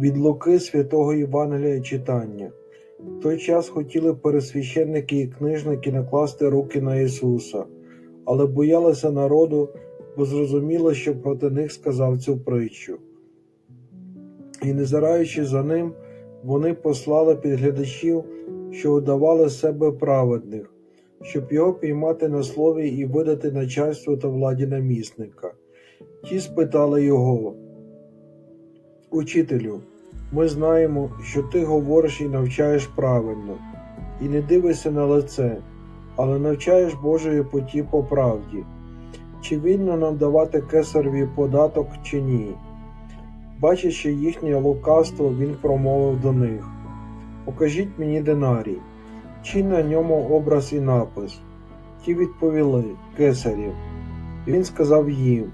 Від Луки святого Євангелія читання. В той час хотіли пересвященники і книжники накласти руки на Ісуса, але боялися народу, бо зрозуміло, що проти них сказав цю притчу. І, не зараючи за ним, вони послали підглядачів, що удавали себе праведних, щоб його піймати на слові і видати начальству та владі намісника. Ті спитали його, Учителю, ми знаємо, що ти говориш і навчаєш правильно, і не дивишся на лице, але навчаєш Божої поті по правді. Чи вільно нам давати кесареві податок, чи ні? Бачачи їхнє лукавство, він промовив до них Покажіть мені динарій, чи на ньому образ і напис. Ті відповіли Кесарів. Він сказав їм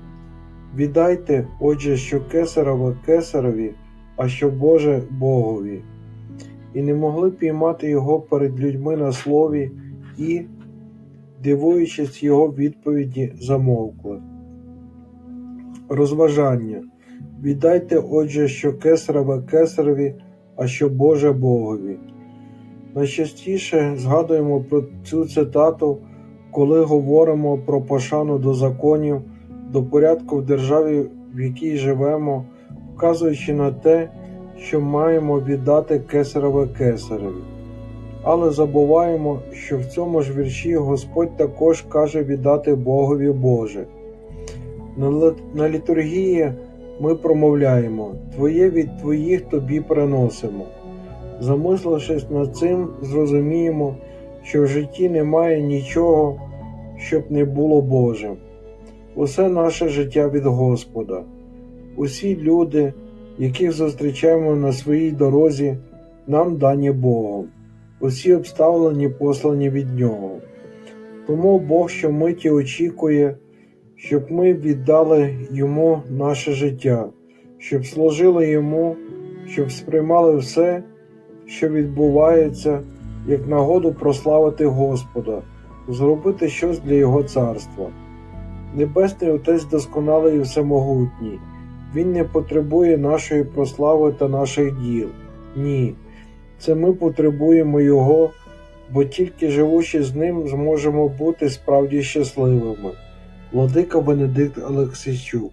Віддайте, отже, що кесарове кесарові, а що Боже Богові. І не могли піймати його перед людьми на слові і, дивуючись його відповіді, замовкли. Розважання. Віддайте, отже, що кесарове кесарові, а що Боже Богові. Найчастіше згадуємо про цю цитату, коли говоримо про пошану до законів, до порядку в державі, в якій живемо, вказуючи на те, що маємо віддати кесарове кесареві. Але забуваємо, що в цьому ж вірші Господь також каже віддати Богові Боже. На, літургії ми промовляємо Твоє від Твоїх тобі приносимо. Замислившись над цим, зрозуміємо, що в житті немає нічого, щоб не було Божим. Усе наше життя від Господа. Усі люди, яких зустрічаємо на своїй дорозі, нам дані Богом. Усі обставлені послані від Нього. Тому Бог щомиті очікує, щоб ми віддали Йому наше життя, щоб служили Йому, щоб сприймали все, що відбувається, як нагоду прославити Господа, зробити щось для Його царства. Небесний Отець досконалий і всемогутній. Він не потребує нашої прослави та наших діл. Ні. Це ми потребуємо Його, бо тільки живучи з ним, зможемо бути справді щасливими. Владика Бенедикт Олексійчук